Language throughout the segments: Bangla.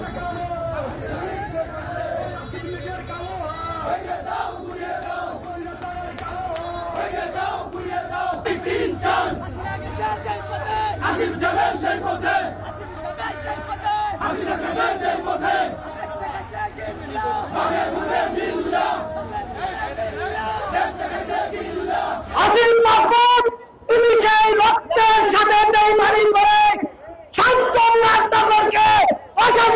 Oh my God.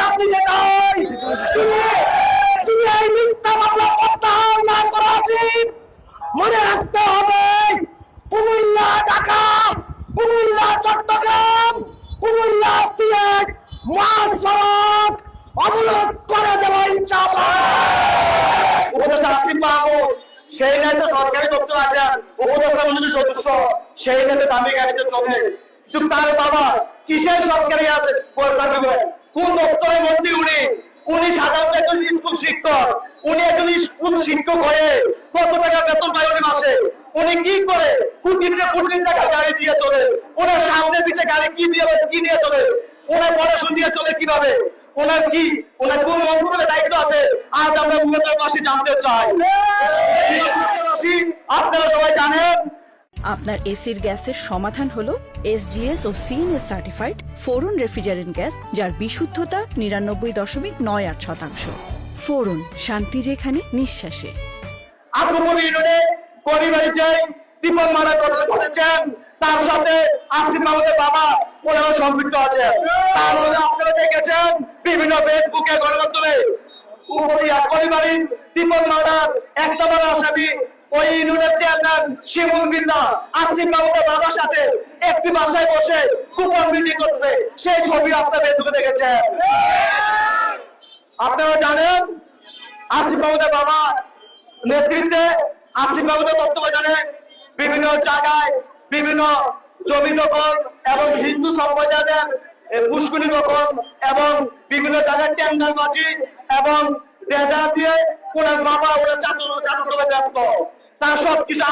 আলটিমেটাম দিতে মনে রাখতে হবে কুমিল্লা ঢাকা কুমিল্লা চট্টগ্রাম কুমিল্লা সিলেট মহাসড়ক অবরোধ করে দেওয়া ইনশাআল্লাহ সেই নেতা সরকারি দপ্তর আছেন উপদেষ্টা মন্ডলীর সদস্য সেই নেতা দামি গাড়িতে চলে। কিন্তু তার বাবা কিসের সরকারি আছে? চাকরি করে কোন দপ্তরের মন্ত্রী উনি? উনি সাধারণত একজন স্কুল শিক্ষক। উনি একজন স্কুল শিক্ষক হয়ে কত টাকা বেতন পায় উনি মাসে? উনি কি করে? কোটি কোটি টাকা গাড়ি দিয়ে চলে। ওনার সামনে পিছে গাড়ি কি দিয়ে কি নিয়ে চলে? ওনার পড়াশোনা দিয়ে চলে কীভাবে? ওনার কি? ওনার কোন মন্ত্রণালয়ের দায়িত্ব আছে? আজ আমরা উন্নতের পাশে জানতে চাই। আপনারা সবাই জানেন আপনার এসির গ্যাসের সমাধান হলো এসজিএস ও CNS certified freon refrigerant gas, যার বিশুদ্ধতা নিরানব্বই দশমিক নয় আট শতাংশ। ফোরন, শান্তি যেখানে, নিঃশ্বাসে। তার সাথে আসিফ মাহমুদের বাবা ওনারা সম্পৃক্ত আছে তাহলে আপনারা দেখেছেন বিভিন্ন ফেসবুকে গণমাধ্যমে। পরিবারে দীপন মারার একটা বড় আসামি ওই ইউনিয়নের চেয়ারম্যান শিমুল বিল্লা আসিফ মাহমুদের বাবার সাথে একটি বাসায় বসে কুপন মিটিং করছে। সেই ছবি আপনারা ফেসবুকে আপনারা জানেন আসিফ মাহমুদের বাবা নেতৃত্বে আসিফ মাহমুদের বিভিন্ন জায়গায় বিভিন্ন জমি দখল এবং হিন্দু সম্প্রদায়ের এ, পুষ্করি দখল এবং বিভিন্ন জায়গায় টেন্ডারবাজি এবং রেজা দিয়ে ওনার বাবা ওনার চাচা চাচা ব্যস্ত। তার সবকিছু